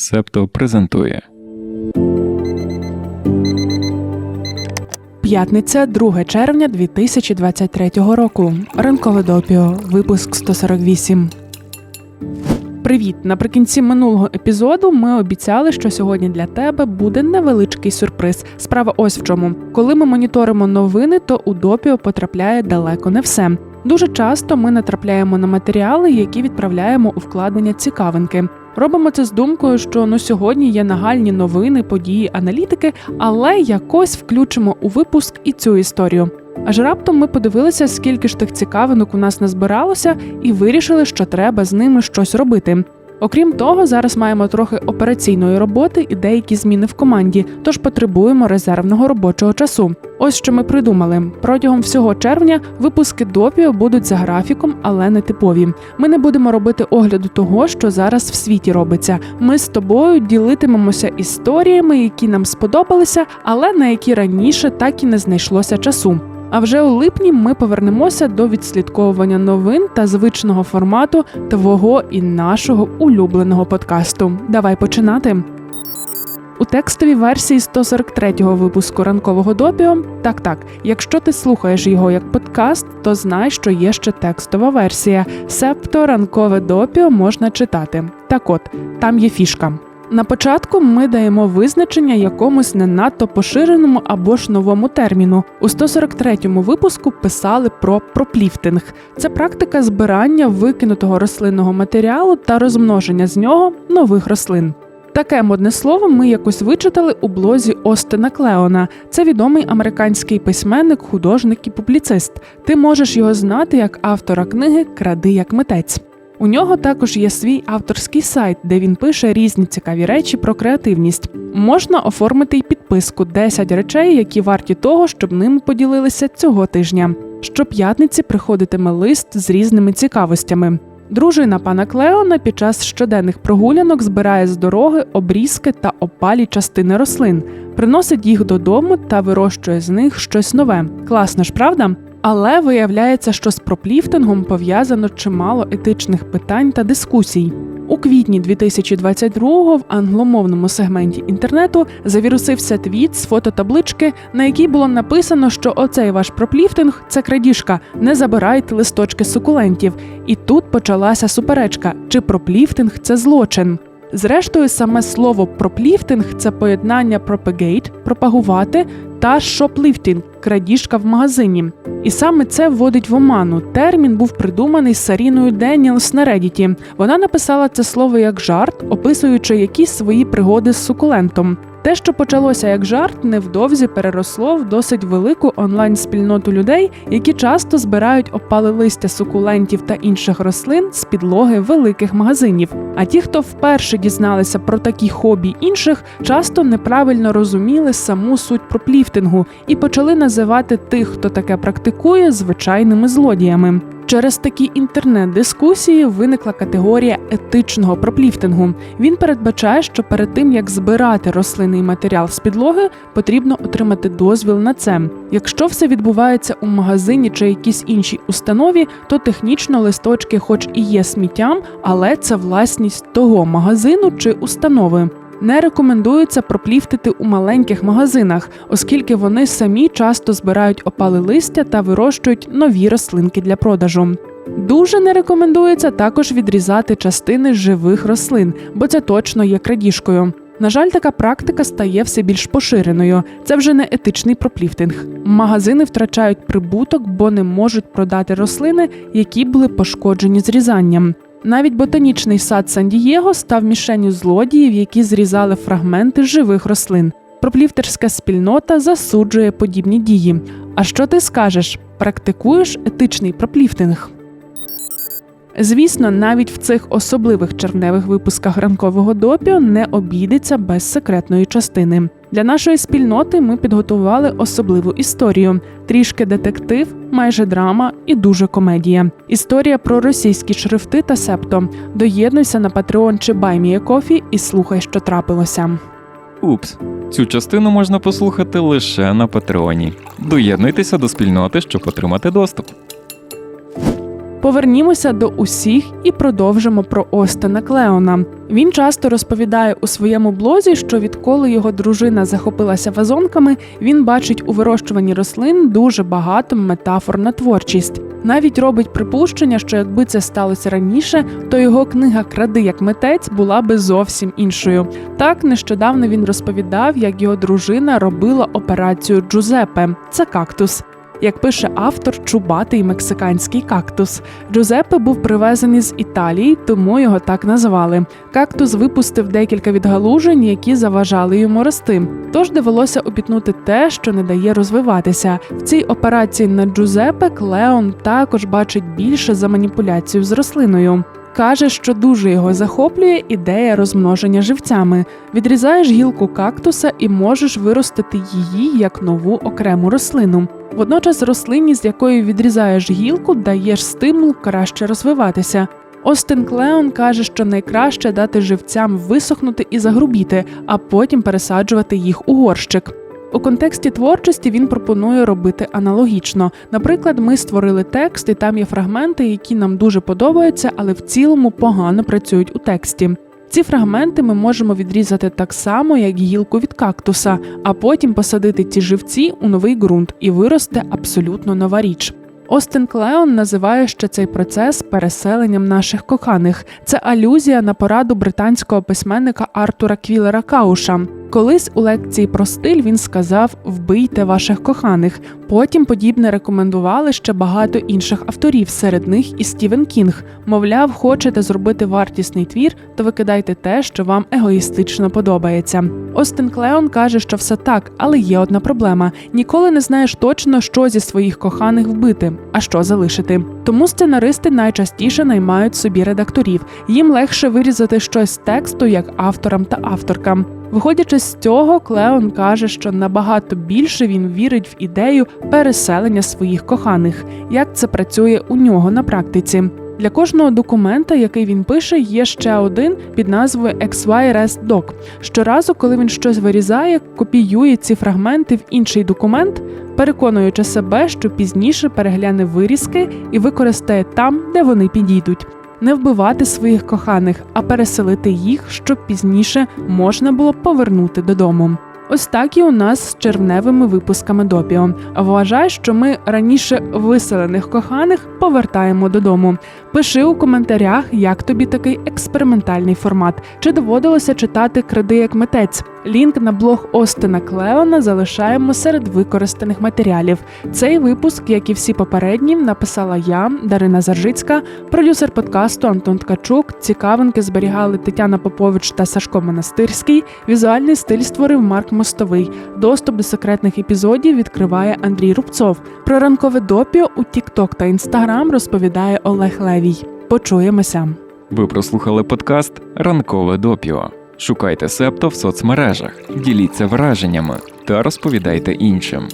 Септо презентує П'ятниця, 2 червня 2023 року. Ранкове допіо, випуск 148. Привіт! Наприкінці минулого епізоду ми обіцяли, що сьогодні для тебе буде невеличкий сюрприз. Справа ось в чому. Коли ми моніторимо новини, то у допіо потрапляє далеко не все. Дуже часто ми натрапляємо на матеріали, які відправляємо у вкладення цікавинки. Робимо це з думкою, що ну сьогодні є нагальні новини, події, аналітики, але якось включимо у випуск і цю історію. Аж раптом ми подивилися, скільки ж тих цікавинок у нас назбиралося, і вирішили, що треба з ними щось робити. Окрім того, зараз маємо трохи операційної роботи і деякі зміни в команді, тож потребуємо резервного робочого часу. Ось що ми придумали. Протягом всього червня випуски допіо будуть за графіком, але не типові. Ми не будемо робити огляду того, що зараз в світі робиться. Ми з тобою ділитимемося історіями, які нам сподобалися, але на які раніше так і не знайшлося часу. А вже у липні ми повернемося до відслідковування новин та звичного формату твого і нашого улюбленого подкасту. Давай починати. У текстовій версії 143-го випуску ранкового допіо. Так, так, якщо ти слухаєш його як подкаст, то знай, що є ще текстова версія. Себто ранкове допіо можна читати. Так от, там є фішка. На початку ми даємо визначення якомусь не надто поширеному або ж новому терміну. У 143-му випуску писали про пропліфтинг. Це практика збирання викинутого рослинного матеріалу та розмноження з нього нових рослин. Таке модне слово ми якось вичитали у блозі Остена Клеона. Це відомий американський письменник, художник і публіцист. Ти можеш його знати як автора книги Кради як митець. У нього також є свій авторський сайт, де він пише різні цікаві речі про креативність. Можна оформити й підписку 10 речей, які варті того, щоб ними поділилися цього тижня. Щоп'ятниці приходитиме лист з різними цікавостями. Дружина пана Клеона під час щоденних прогулянок збирає з дороги обрізки та опалі частини рослин, приносить їх додому та вирощує з них щось нове. Класно ж, правда? Але виявляється, що з пропліфтингом пов'язано чимало етичних питань та дискусій. У квітні 2022-го в англомовному сегменті інтернету завірусився твіт з фототаблички, на якій було написано, що оцей ваш пропліфтинг це крадіжка, не забирайте листочки сукулентів. І тут почалася суперечка: чи пропліфтинг це злочин. Зрештою, саме слово пропліфтинг це поєднання propagate – пропагувати та шопліфтінг – крадіжка в магазині. І саме це вводить в оману. Термін був придуманий Саріною Деніелс на Редіті. Вона написала це слово як жарт, описуючи якісь свої пригоди з сукулентом. Те, що почалося як жарт, невдовзі переросло в досить велику онлайн-спільноту людей, які часто збирають опали листя сукулентів та інших рослин з підлоги великих магазинів. А ті, хто вперше дізналися про такі хобі інших, часто неправильно розуміли саму суть пропліфтингу і почали називати тих, хто таке практикує, звичайними злодіями. Через такі інтернет-дискусії виникла категорія етичного пропліфтингу. Він передбачає, що перед тим як збирати рослинний матеріал з підлоги, потрібно отримати дозвіл на це. Якщо все відбувається у магазині чи якійсь іншій установі, то технічно листочки, хоч і є сміттям, але це власність того магазину чи установи. Не рекомендується пропліфтити у маленьких магазинах, оскільки вони самі часто збирають опали листя та вирощують нові рослинки для продажу. Дуже не рекомендується також відрізати частини живих рослин, бо це точно є крадіжкою. На жаль, така практика стає все більш поширеною. Це вже не етичний пропліфтинг. Магазини втрачають прибуток, бо не можуть продати рослини, які були пошкоджені зрізанням. Навіть ботанічний сад Сан-Дієго став мішенню злодіїв, які зрізали фрагменти живих рослин. Пропліфтерська спільнота засуджує подібні дії. А що ти скажеш? Практикуєш етичний пропліфтинг? Звісно, навіть в цих особливих червневих випусках ранкового допіо не обійдеться без секретної частини. Для нашої спільноти ми підготували особливу історію: трішки детектив, майже драма і дуже комедія. Історія про російські шрифти та септо. Доєднуйся на Patreon чи BuyMeACoffee і слухай, що трапилося. Упс. Цю частину можна послухати лише на Патреоні. Доєднуйтеся до спільноти, щоб отримати доступ. Повернімося до усіх і продовжимо про Остена Клеона. Він часто розповідає у своєму блозі, що відколи його дружина захопилася вазонками, він бачить у вирощуванні рослин дуже багато метафор на творчість. Навіть робить припущення, що якби це сталося раніше, то його книга Кради як митець була би зовсім іншою. Так нещодавно він розповідав, як його дружина робила операцію Джузепе. Це кактус. Як пише автор, чубатий мексиканський кактус. Джузеппе був привезений з Італії, тому його так назвали. Кактус випустив декілька відгалужень, які заважали йому рости. Тож довелося обітнути те, що не дає розвиватися. В цій операції на Джузеппе Клеон також бачить більше за маніпуляцію з рослиною. Каже, що дуже його захоплює ідея розмноження живцями. Відрізаєш гілку кактуса і можеш виростити її як нову окрему рослину. Водночас рослині, з якої відрізаєш гілку, даєш стимул краще розвиватися. Остен Клеон каже, що найкраще дати живцям висохнути і загрубіти, а потім пересаджувати їх у горщик. У контексті творчості він пропонує робити аналогічно. Наприклад, ми створили текст, і там є фрагменти, які нам дуже подобаються, але в цілому погано працюють у тексті. Ці фрагменти ми можемо відрізати так само, як гілку від кактуса, а потім посадити ці живці у новий ґрунт і виросте абсолютно нова річ. Остен Клеон називає ще цей процес переселенням наших коханих. Це алюзія на пораду британського письменника Артура Квілера Кауша. Колись у лекції про стиль він сказав: вбийте ваших коханих. Потім подібне рекомендували ще багато інших авторів, серед них і Стівен Кінг. Мовляв, хочете зробити вартісний твір, то викидайте те, що вам егоїстично подобається. Остен Клеон каже, що все так, але є одна проблема: ніколи не знаєш точно, що зі своїх коханих вбити, а що залишити. Тому сценаристи найчастіше наймають собі редакторів. Їм легше вирізати щось з тексту як авторам та авторкам. Виходячи з цього, Клеон каже, що набагато більше він вірить в ідею переселення своїх коханих, як це працює у нього на практиці. Для кожного документа, який він пише, є ще один під назвою XY Doc. Щоразу, коли він щось вирізає, копіює ці фрагменти в інший документ, переконуючи себе, що пізніше перегляне вирізки і використає там, де вони підійдуть. Не вбивати своїх коханих, а переселити їх, щоб пізніше можна було повернути додому. Ось так і у нас з червневими випусками допіо. Вважай, що ми раніше виселених коханих повертаємо додому. Пиши у коментарях, як тобі такий експериментальний формат, чи доводилося читати кради як митець. Лінк на блог Остена Клеона залишаємо серед використаних матеріалів. Цей випуск, як і всі попередні, написала я, Дарина Заржицька, продюсер подкасту Антон Ткачук. Цікавинки зберігали Тетяна Попович та Сашко Монастирський. Візуальний стиль створив Марк Мостовий. Доступ до секретних епізодів відкриває Андрій Рубцов. Про ранкове допіо у TikTok та Instagram розповідає Олег Левій. Почуємося. Ви прослухали подкаст Ранкове допіо. Шукайте септо в соцмережах, діліться враженнями та розповідайте іншим.